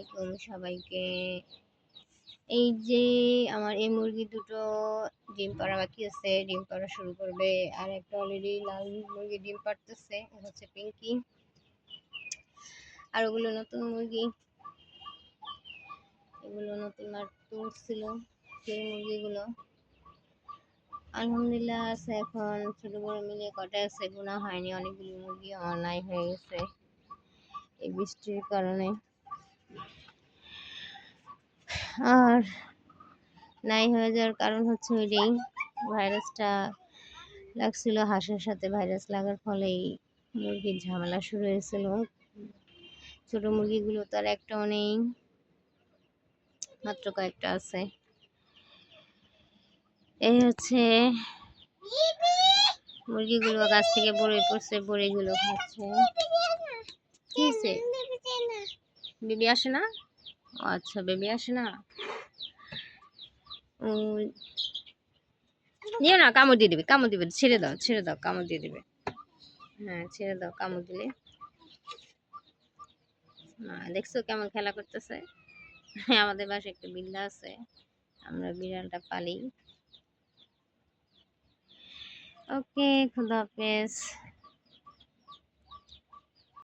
আলাইকুম সবাইকে। এই যে আমার এই মুরগি দুটো ডিম পাড়া বাকি আছে, ডিম পাড়া শুরু করবে। আর একটা অলরেডি লাল মুরগি ডিম পাড়তেছে হচ্ছে পিঙ্কি। আর ওগুলো নতুন মুরগি। এগুলো নতুন আর তুলছিল সেই মুরগিগুলো। আলহামদুলিল্লাহ আছে এখন, ছোট বড় মিলে কটা আছে গুণা হয়নি, অনেকগুলো মুরগি নাই হয়ে গেছে। এই বৃষ্টির কারণে। আর নাই হয়ে যাওয়ার কারণ হচ্ছে ওই ওইটাই। ভাইরাসটা লাগছিল হাঁসের সাথে ভাইরাস লাগার ফলেই মুরগির ঝামেলা শুরু হয়েছিল। ছোট মুরগিগুলো তার একটাও নেই মাত্র কয়েকটা আছে। এই হচ্ছে মুরগিগুলো গাছ থেকে পড়ে পড়ছে বড়িগুলো খাচ্ছে। কি হয়েছে? বেবি আসে না? আচ্ছা বেবি আসে না? নিও না, কামড় দিয়ে দিবে, কামড় দিবে, ছেড়ে দাও ছেড়ে দাও, কামড় দিয়ে দিবে। হ্যাঁ ছেড়ে দাও, কামড় দিলে। দেখছ কেমন খেলা করতেছে? আমাদের বাসায় একটা বিল্লা আছে, আমরা বিড়ালটা পালি। ওকে, খুদা হাফেজ।